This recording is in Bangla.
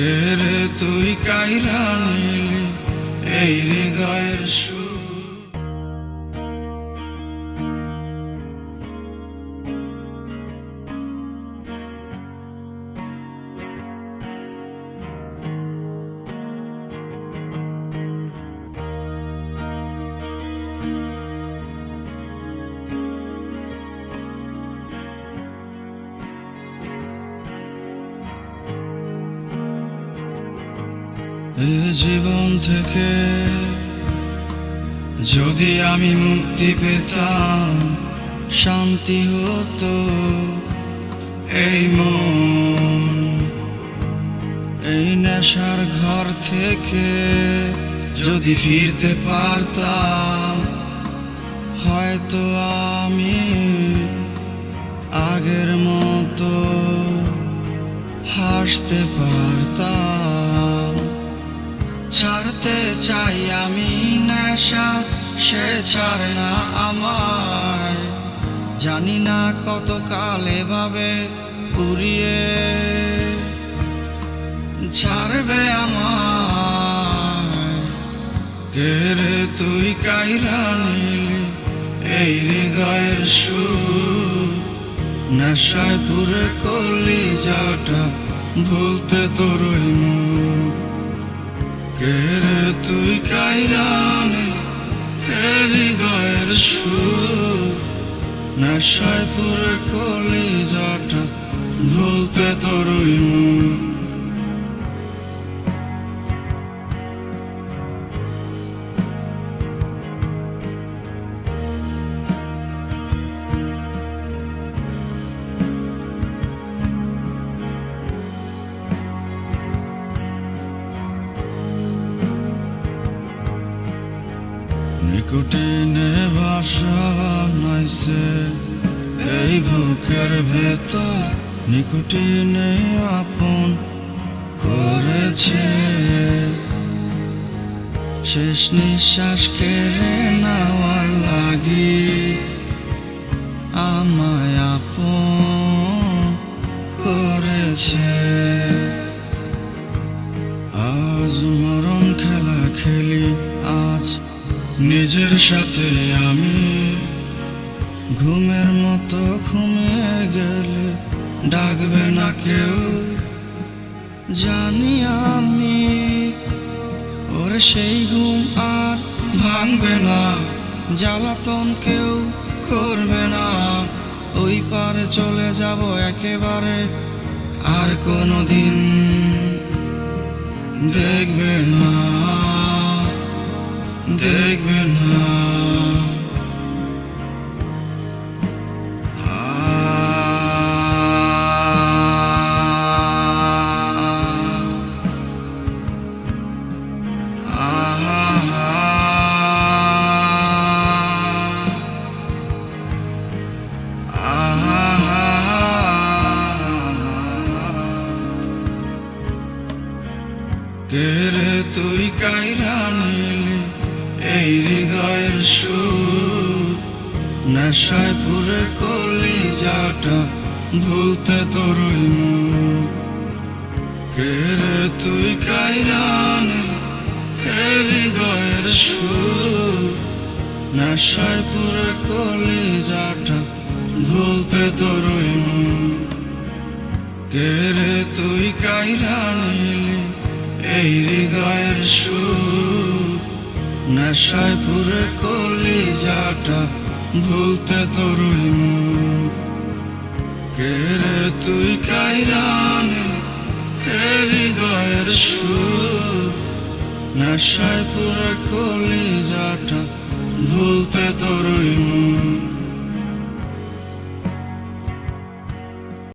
কে রে তুই কাইরা নিলি এই হৃদয়ের সুর। জীবন থেকে যদি আমি মুক্তি পেতাম, শান্তি হতো এই মন। এই নেশার ঘর থেকে যদি ফিরতে পারতাম, হয়তো আমি আগের মতো হাসতে পারতাম। ছাড়তে চাই আমি নেশা, সে ছাড় না আমায়। জানি না কত কাল এভাবে পুরিয়ে ছাড়বে আমায়। কে রে তুই কাইরা নিলি এই হৃদয়ের সুর? নেশায় পুরে করলি যাটা, ভুলতে তোরই মুখ কে রে তুই কাইরান হৃদয়ের সুর। নেশায় পুরে কলি যাটা ভুলতে তোরই নিকটিনে ভাষা নাইছে। এই বুকের ভেতর নিকুটিনে আপন করেছে। শেষ নিঃশ্বাস কেড়ে নিজের সাথে আমি ঘুমের মতো ঘুমিয়ে গেলে ডাকবে না কেউ। জানি আমি ওর সেই ঘুম আর ভাঙবে না, জ্বালাতন কেউ করবে না। ওই পারে চলে যাব একেবারে আর কোনো দিন দেখবে না। দেখবে না কে রে তুই কাইরা নিলি এই হৃদয়ের সুর পুরে কলি যাটা ভুলতে মুখ। কে রে তুই কাইরা নিলি এই হৃদয়ের সুর? পুরে কলি যাটা ভুলতে মুখ। কে রে তুই এই হৃদয়ের নেশায় পুরে কলি যাটা ভুলতে তরুই কেরে তুই কাইরান হৃদয়ের সুর নেশায় পুরে কলি